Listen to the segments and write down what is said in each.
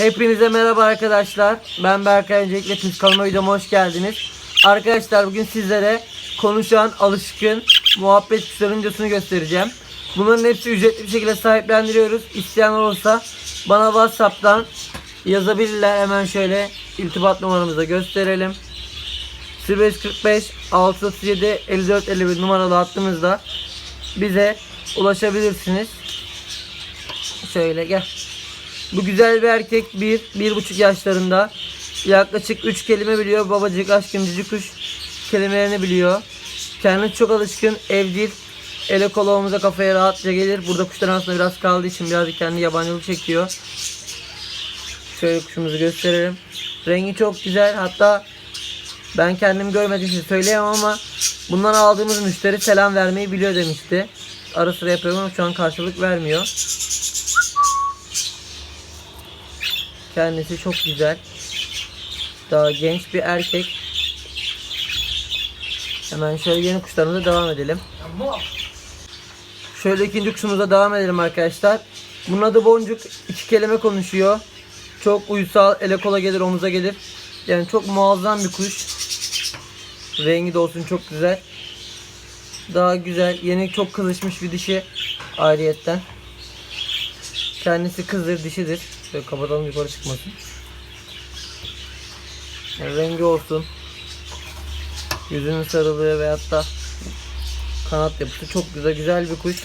Hepinize merhaba arkadaşlar. Ben Berkay. Öncelikle Pis Kalma videoma hoş geldiniz. Arkadaşlar bugün sizlere konuşan, alışkın, muhabbet videosunu göstereceğim. Bunların hepsi ücretli bir şekilde sahiplendiriyoruz. İsteyen olursa bana Whatsapp'tan yazabilirler. Hemen şöyle iltibat numaramızı gösterelim. 0545 637 54 51 numaralı hattımızda bize ulaşabilirsiniz. Şöyle gel. Bu güzel bir erkek bir, bir buçuk yaşlarında. Yaklaşık üç kelime biliyor. Babacık, aşkım, cici kuş kelimelerini biliyor. Kendine çok alışkın, evcil. Ele kola omuza kafaya rahatça gelir. Burada kuşların arasında biraz kaldığı için birazcık kendi yabancılık çekiyor. Şöyle kuşumuzu gösterelim. Rengi çok güzel. Hatta ben kendim görmediğim için söyleyemem ama bundan aldığımız müşteri selam vermeyi biliyor demişti. Ara sıra yapıyorum ama şu an karşılık vermiyor. Kendisi çok güzel. Daha genç bir erkek. Hemen şöyle yeni kuşlarımıza devam edelim. Şöyle ikinci kuşumuza devam edelim arkadaşlar. Bunun adı Boncuk. iki kelime konuşuyor. Çok uysal, ele kola gelir, omuza gelir. Yani çok muazzam bir kuş. Rengi de olsun çok güzel. Daha güzel, yeni çok kızışmış bir dişi ayrıyetten. Kendisi kızdır, dişidir. Şöyle kapatalım yukarı çıkmasın. Yani rengi olsun. Yüzünün sarılığı veyahut da kanat yapısı çok güzel, güzel bir kuş.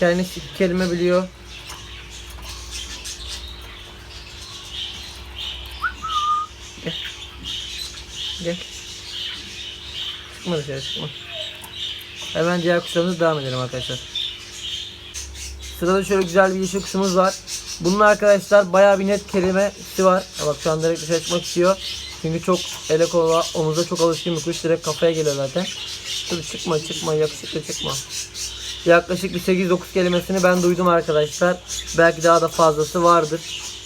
Kendisi kelime biliyor. Gel. Gel. Çıkma dışarı çıkma. Hemen diğer kuşlarımıza devam edelim arkadaşlar. Sırada şöyle güzel bir yeşil kuşumuz var. Bunun arkadaşlar bayağı bir net kelimesi var. Bak şu an direkt dışarı çıkmak istiyor. Çünkü çok ele kola, omuza çok alışkın bir kuş. Direkt kafaya geliyor zaten. Dur çıkma çıkma yakışıklı çıkma. Yaklaşık bir 8-9 kelimesini ben duydum arkadaşlar. Belki daha da fazlası vardır.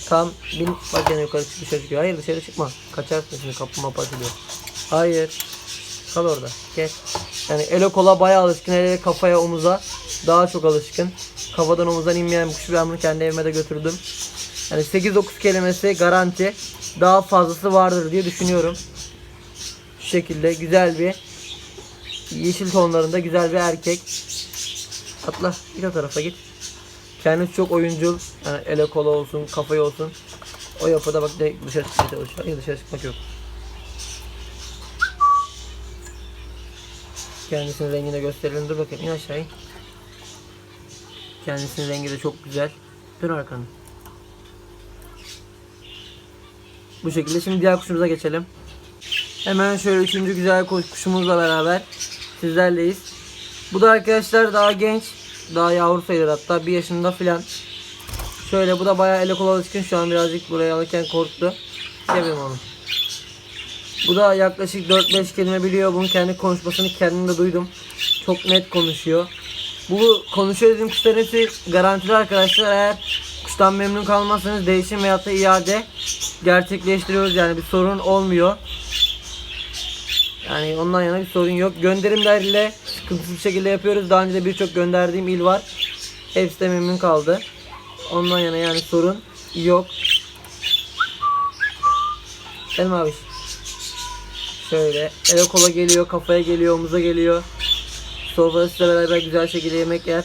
Tam bin bak yine yukarı dışarı çıkıyor. Hayır dışarı çıkma. Kaçarsın şimdi kapı mapa açılıyor. Hayır. Kal orada. Gel. Yani ele kola bayağı alışkın. Hele kafaya omuza daha çok alışkın. Kafadan omuzdan inmeyen bir kuş. Ben bunu kendi evime de götürdüm. Yani 8-9 kelimesi garanti. Daha fazlası vardır diye düşünüyorum. Şu şekilde güzel bir yeşil tonlarında güzel bir erkek. Atla git o tarafa git. Kendisi çok oyuncul. Yani ele kola olsun, kafayı olsun. O yapıda bak dışarı çıkmaya çalışıyor. Hayır dışarı çıkmak yok. Kendisinin rengini gösterelim. Dur bakayım in aşağı in. Kendisinin rengi de çok güzel. Dön arkanı. Bu şekilde şimdi diğer kuşumuza geçelim. Hemen şöyle üçüncü güzel kuş- kuşumuzla beraber sizlerleyiz. Bu da arkadaşlar daha genç. Daha yavru sayılır hatta bir yaşında filan. Şöyle bu da bayağı ele kola alışkın. Şu an birazcık buraya alırken korktu. Sevim onu. Bu da yaklaşık 4-5 kelime biliyor. Bunun kendi konuşmasını kendim de duydum. Çok net konuşuyor. Bu konuşuyor dediğim kuşların hepsi garantili arkadaşlar. Eğer kuştan memnun kalmazsanız değişim veyahut da iade gerçekleştiriyoruz. Yani bir sorun olmuyor. Yani ondan yana bir sorun yok. Gönderimlerle sıkıntısız bir şekilde yapıyoruz. Daha önce de birçok gönderdiğim il var. Hepsi de memnun kaldı. Ondan yana yani sorun yok. Benim abi. Şöyle ele kola geliyor, kafaya geliyor, omuza geliyor. Sofrada sizle beraber güzel şekilde yemek yer.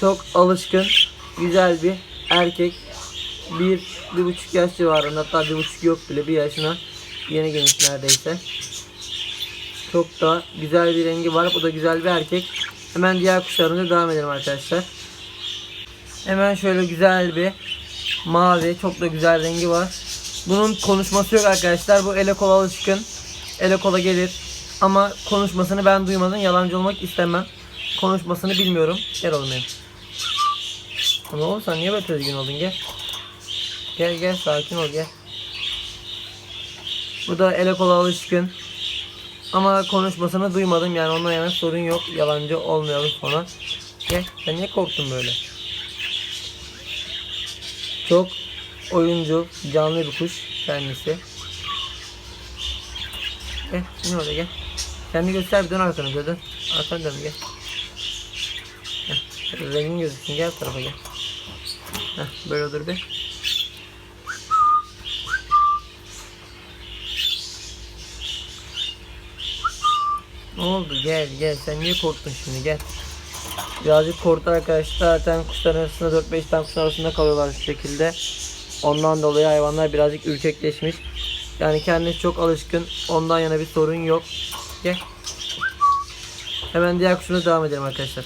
Çok alışkın, güzel bir erkek. Bir, bir buçuk yaş civarında hatta bir buçuk yok bile bir yaşına yeni gelmiş neredeyse. Çok da güzel bir rengi var. Bu da güzel bir erkek. Hemen diğer kuşlarımıza devam edelim arkadaşlar. Hemen şöyle güzel bir mavi, çok da güzel rengi var. Bunun konuşması yok arkadaşlar. Bu ele kola alışkın. Ele kola gelir. Ama konuşmasını ben duymadım. Yalancı olmak istemem. Konuşmasını bilmiyorum. Gel oğlum benim. Ama oğlum sen niye böyle tedirgin oldun gel. Gel gel sakin ol gel. Bu da ele kola alışkın. Ama konuşmasını duymadım yani ondan yana sorun yok. Yalancı olmayalım sonra. Gel sen niye korktun böyle? Çok oyuncu, canlı bir kuş kendisi. Gel şimdi orada gel. Sen de göster bir dön arkanı bir dön. Arkanı dön gel. Heh, rengin gözüksün gel tarafa gel. Heh, böyle dur bir. Ne oldu gel gel sen niye korktun şimdi gel. Birazcık korktu arkadaşlar zaten kuşların arasında 4-5 tane kuşlar arasında kalıyorlar şu şekilde. Ondan dolayı hayvanlar birazcık ürkekleşmiş. Yani kendisi çok alışkın. Ondan yana bir sorun yok. Gel. Hemen diğer kuşuna devam edelim arkadaşlar.